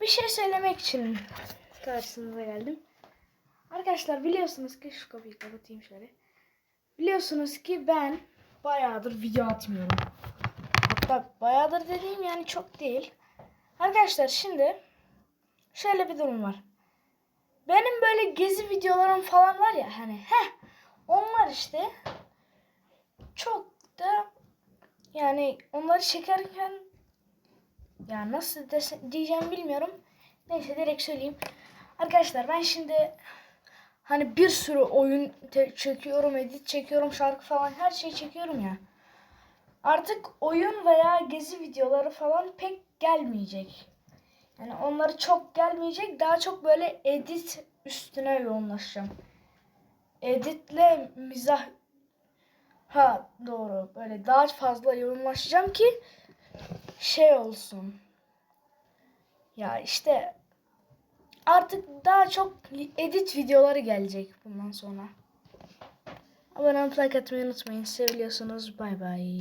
bir şey söylemek için karşınıza geldim. Arkadaşlar biliyorsunuz ki şu kapıyı kapatayım şöyle. Biliyorsunuz ki ben bayağıdır video atmıyorum. Hatta bayağıdır dediğim yani çok değil. Arkadaşlar şimdi şöyle bir durum var. Benim böyle gezi videolarım falan var ya hani heh onlar işte çok da yani onları çekerken ya nasıl dese- diyeceğim bilmiyorum. Neyse direkt söyleyeyim. Arkadaşlar ben şimdi hani bir sürü oyun çekiyorum, edit çekiyorum, şarkı falan her şeyi çekiyorum ya. Artık oyun veya gezi videoları falan pek gelmeyecek. Yani onları çok gelmeyecek. Daha çok böyle edit üstüne yoğunlaşacağım. Editle mizah ha doğru böyle daha fazla yoğunlaşacağım ki şey olsun. Ya işte artık daha çok edit videoları gelecek bundan sonra. Abone atmayı unutmayın. Seviyorsunuz. Bay bay.